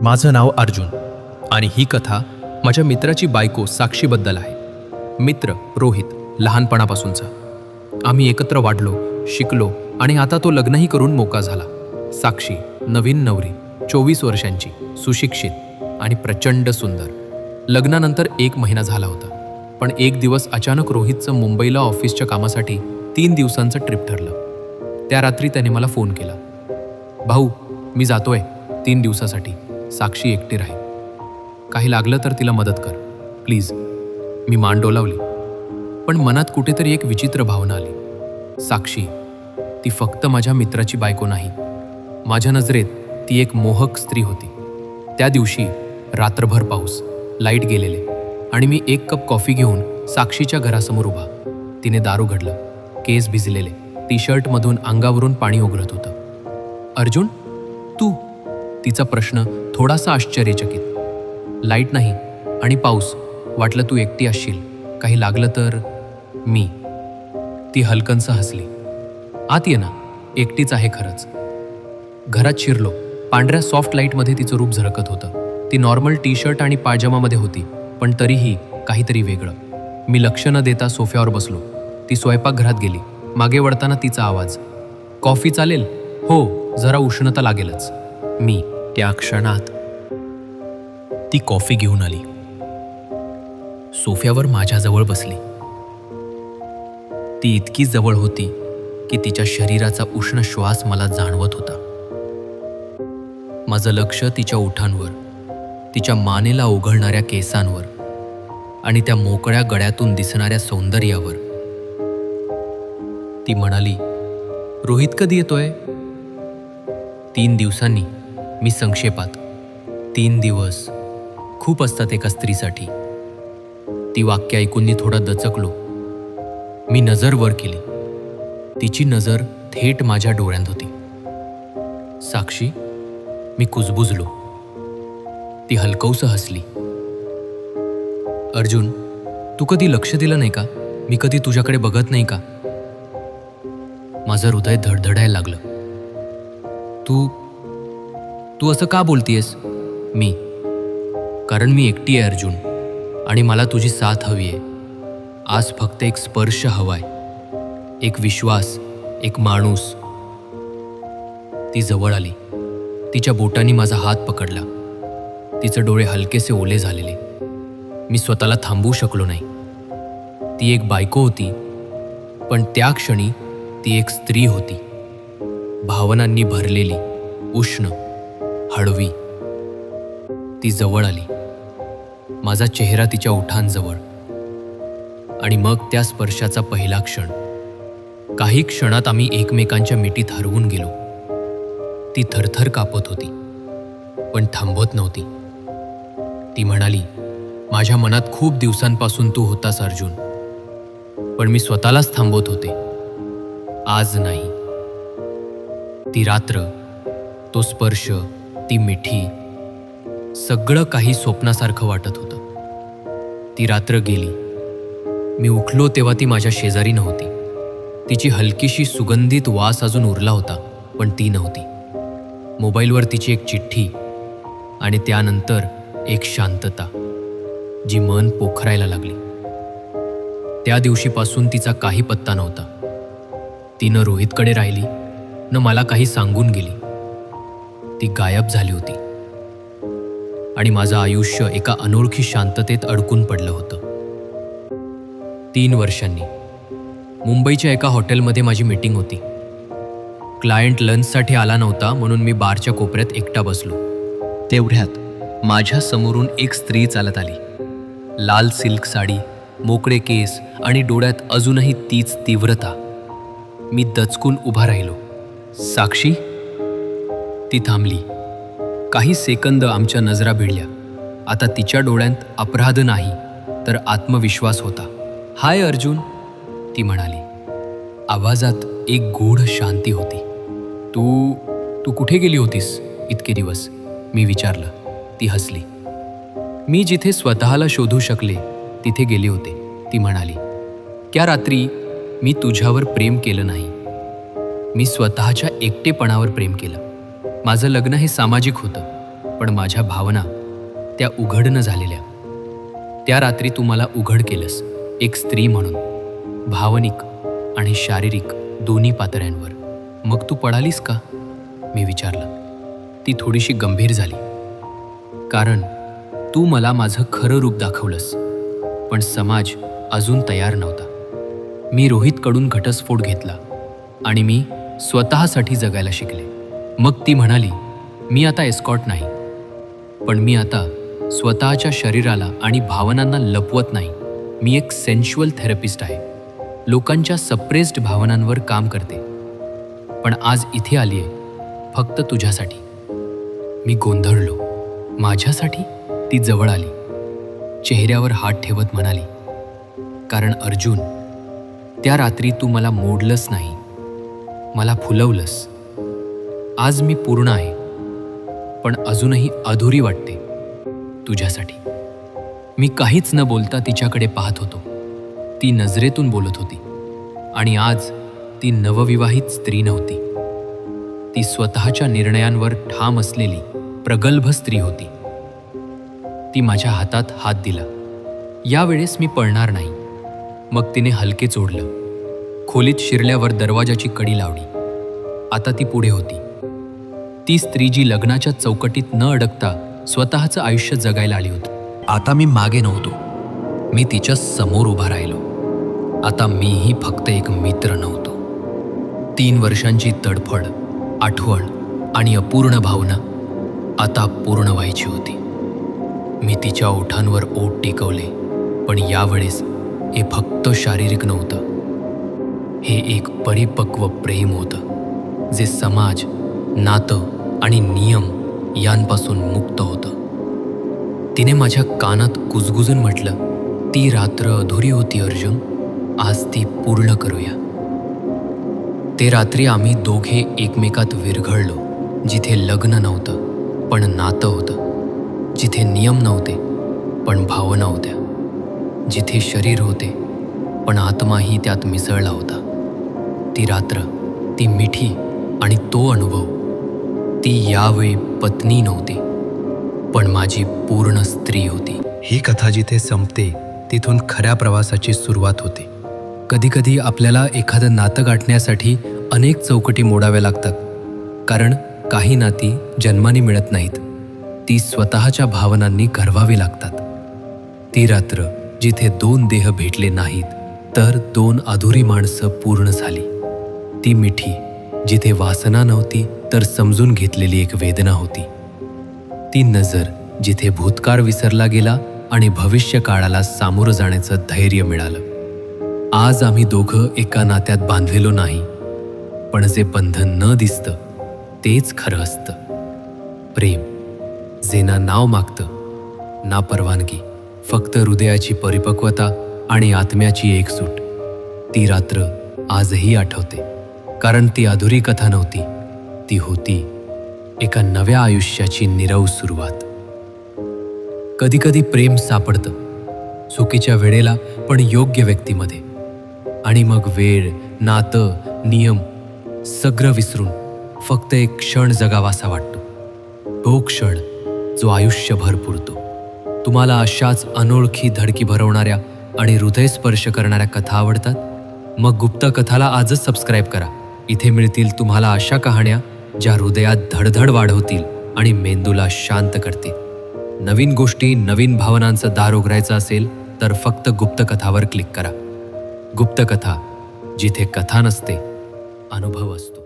माझं नाव अर्जुन आणि ही कथा माझ्या मित्राची बायको साक्षीबद्दल आहे. मित्र रोहित लहानपणापासूनचा. आम्ही एकत्र वाढलो शिकलो आणि आता तो लग्नही करून मोका झाला. साक्षी नवीन नवरी चोवीस वर्षांची सुशिक्षित आणि प्रचंड सुंदर. लग्नानंतर एक महिना झाला होता पण एक दिवस अचानक रोहितचं मुंबईला ऑफिसच्या कामासाठी तीन दिवसांचं ट्रिप ठरलं. त्या रात्री त्याने मला फोन केला. भाऊ मी जातोय तीन दिवसासाठी. साक्षी एकटी राहील. काही लागलं तर तिला मदत कर. प्लीज मी मान डोलावली. पण मनात कुठेतरी एक विचित्र भावना आली. साक्षी ती फक्त माझ्या मित्राची बायको नाही. माझ्या नजरेत ती एक मोहक स्त्री होती. त्या दिवशी रात्रभर पाऊस लाइट गेलेले आणि मी एक कप कॉफी घेऊन साक्षीच्या घरासमोर उभा. तिने दारू घडलं केस भिजलेले टी शर्टमधून अंगावरून पाणी उघडत होतं. अर्जुन तू? तिचा प्रश्न थोडासा आश्चर्यचकित. लाइट नाही आणि पाऊस. वाटलं तू एकटी असशील. काही लागलं तर? मी. ती हलकनसं हसली. आत ये ना. एकटीच आहे खरंच. घरात शिरलो. पांढऱ्या सॉफ्ट लाईटमध्ये तिचं रूप झळकत होतं. ती नॉर्मल टी शर्ट आणि पायजमामध्ये होती. पण तरीही काहीतरी वेगळं. मी लक्ष न देता सोफ्यावर बसलो. ती स्वयंपाकघरात गेली. मागे वळताना तिचा आवाज. कॉफी चालेल? हो जरा उष्णता लागेलच. मी. त्या क्षणात ती कॉफी घेऊन आली. सोफ्यावर माझ्याजवळ बसली. ती इतकी जवळ होती की तिच्या शरीराचा उष्ण श्वास मला जाणवत होता. माझं लक्ष तिच्या ओठांवर तिच्या मानेला ओघळणाऱ्या केसांवर आणि त्या मोकळ्या गळ्यातून दिसणाऱ्या सौंदर्यावर. ती म्हणाली रोहित कधी येतोय? तीन दिवसांनी मी संक्षेपात. तीन दिवस. खूप असतात एका स्त्रीसाठी. ती वाक्य ऐकून मी थोडा दचकलो. मी नजर वर केली. तिची नजर थेट माझ्या डोळ्यांत होती. साक्षी मी कुजबुजलो. ती हलकौस हसली. अर्जुन तू कधी लक्ष दिलं नाही का? मी कधी तुझ्याकडे बघत नाही का? माझं हृदय धडधडायला लागलं. तू तू असं का बोलतीयस? मी. कारण मी एकटी आहे अर्जुन. आणि मला तुझी साथ हवी आहे. आज फक्त एक स्पर्श हवाय. एक विश्वास एक माणूस. ती जवळ आली. तिच्या बोटांनी माझा हात पकडला. तिचे डोळे हलकेसे ओले झालेले. मी स्वतःला थांबवू शकलो नाही. ती एक बायको होती. पण त्या क्षणी ती एक स्त्री होती. भावनांनी भरलेली उष्ण. हळवी. ती जवळ आली. माझा चेहरा तिच्या ओठांजवळ आणि मग त्या स्पर्शाचा पहिला क्षण. काही क्षणात आम्ही एकमेकांच्या मिठीत हरवून गेलो. ती थरथर कापत होती. पण थांबवत नव्हती. ती म्हणाली माझ्या मनात खूप दिवसांपासून तू होतास अर्जुन. पण मी स्वतःलाच थांबवत होते. आज नाही. ती रात्र तो स्पर्श ती मिठी सगळं काही स्वप्नासारखं वाटत होतं. ती रात्र गेली. मी उठलो तेव्हा ती माझ्या शेजारी नव्हती. तिची हलकीशी सुगंधित वास अजून उरला होता पण ती नव्हती. मोबाईलवर तिची एक चिठ्ठी आणि त्यानंतर एक शांतता जी मन पोखरायला लागली. त्या दिवशीपासून तिचा काही पत्ता नव्हता. ती न रोहितकडे राहिली न मला काही सांगून गेली. ती गायब झाली होती. आणि माझं आयुष्य एका अनोळखी शांततेत अडकून पडलं होतं. तीन वर्षांनी. मुंबईच्या एका हॉटेलमध्ये माझी मीटिंग होती. क्लायंट लंचसाठी आला नव्हता म्हणून मी बारच्या कोपऱ्यात एकटा बसलो. तेवढ्यात माझ्या समोरून एक स्त्री चालत आली. लाल सिल्क साडी मोकळे केस आणि डोळ्यात अजूनही तीच तीव्रता. मी दचकून उभा राहिलो. साक्षी? ती थांबली. काही सेकंद आमच्या नजरा भिडल्या. आता तिच्या डोळ्यांत अपराध नाही तर आत्मविश्वास होता. हाय अर्जुन ती म्हणाली. आवाजात एक गूढ शांती होती. तू तू कुठे गेली होतीस इतके दिवस? मी विचारलं. ती हसली. मी जिथे स्वतःला शोधू शकले तिथे गेले होते ती म्हणाली. त्या रात्री मी तुझ्यावर प्रेम केलं नाही? मी स्वतःच्या एकटेपणावर प्रेम केलं. माझं लग्न हे सामाजिक होतं पण माझ्या भावना त्या उघड न झालेल्या. त्या रात्री तू मला उघड केलंस एक स्त्री म्हणून. भावनिक आणि शारीरिक दोन्ही पातळ्यांवर. मग तू पळालीस का? मी विचारलं. ती थोडीशी गंभीर झाली. कारण तू मला माझं खरं रूप दाखवलंस पण समाज अजून तयार नव्हता. मी रोहितकडून घटस्फोट घेतला आणि मी स्वतःसाठी जगायला शिकले. मग ती म्हणाली मी आता एस्कॉट नाही. पण मी आता स्वतःच्या शरीराला आणि भावनांना लपवत नाही. मी एक सेन्शुअल थेरपिस्ट आहे. लोकांच्या सप्रेस्ड भावनांवर काम करते. पण आज इथे आली आहे फक्त तुझ्यासाठी. मी गोंधळलो. माझ्यासाठी ती जवळ आली. चेहऱ्यावर हात ठेवत म्हणाली कारण अर्जुन त्या रात्री तू मला मोडलंस नाही. मला फुलवलंस. आज मी पूर्ण आहे पण अजूनही अधुरी वाटते तुझ्यासाठी. मी काहीच न बोलता तिच्याकडे पाहत होतो. ती नजरेतून बोलत होती आणि आज ती नवविवाहित स्त्री नव्हती. ती स्वतःच्या निर्णयांवर ठाम असलेली प्रगल्भ स्त्री होती. ती माझ्या हातात हात दिला. यावेळेस मी पळणार नाही. मग तिने हलके चोडलं. खोलीत शिरल्यावर दरवाजाची कडी लावली. आता ती पुढे होती. ती स्त्री जी लग्नाच्या चौकटीत न अडकता स्वतःचं आयुष्य जगायला आली होती. आता मी मागे नव्हतो. मी तिच्या समोर उभा राहिलो. आता मीही फक्त एक मित्र नव्हतो. तीन वर्षांची तडफड आठवण आणि अपूर्ण भावना आता पूर्ण व्हायची होती. मी तिच्या ओठांवर ओठ टिकवले पण यावेळेस हे फक्त शारीरिक नव्हतं. हे एक परिपक्व प्रेम होतं जे समाज नातं आणि नियम यांपासून मुक्त होतं. तिने माझ्या कानात कुजगुजून म्हटलं ती रात्र अधुरी होती अर्जुन. आज ती पूर्ण करूया. ते रात्री आम्ही दोघे एकमेकात विरघळलो जिथे लग्न नव्हतं पण नातं होतं. जिथे नियम नव्हते पण भावना होत्या. जिथे शरीर होते पण आत्माही त्यात मिसळला होता. ती रात्र ती मिठी आणि तो अनुभव ती यावेळी पत्नी नव्हती पण माझी पूर्ण स्त्री होती. ही कथा जिथे संपते तिथून खऱ्या प्रवासाची सुरुवात होते. कधीकधी आपल्याला एखादं नातं गाठण्यासाठी अनेक चौकटी मोडाव्या लागतात कारण काही नाती जन्माने मिळत नाहीत. ती स्वतःच्या भावनांनी घरवावी लागतात. ती रात्र जिथे दोन देह भेटले नाहीत तर दोन अधुरी माणसं पूर्ण झाली. ती मिठी जिथे वासना नव्हती तर समजून घेतलेली एक वेदना होती. ती नजर जिथे भूतकाळ विसरला गेला आणि भविष्य काळाला सामोरं जाण्याचं धैर्य मिळालं. आज आम्ही दोघं एका नात्यात बांधलेलो नाही पण जे बंधन न दिसतं तेच खरं असतं. प्रेम जे ना नाव मागतं ना परवानगी फक्त हृदयाची परिपक्वता आणि आत्म्याची एकसूट. ती रात्र आजही आठवते कारण ती अधुरी कथा नव्हती. ती होती. एका नव्या आयुष्याची निरव सुरुवात. कधीकधी प्रेम सापडतं चुकीच्या वेळेला पण योग्य व्यक्तीमध्ये. आणि मग वेळ नातं नियम सगळं विसरून फक्त एक क्षण जगावासा वाटतो. तो क्षण जो आयुष्यभर पुरतो. तुम्हाला अशाच अनोळखी धडकी भरवणाऱ्या आणि हृदयस्पर्श करणाऱ्या कथा आवडतात? मग गुप्त कथाला आजच सबस्क्राईब करा. इथे मिळतील तुम्हाला अशा कहाण्या ज्या हृदयात धडधड वाढवतील आणि मेंदूला शांत करतील. नवीन गोष्टी नवीन भावनांचं दार उघडायचं असेल तर फक्त गुप्तकथावर क्लिक करा. गुप्तकथा जिथे कथा नसते अनुभव असतो.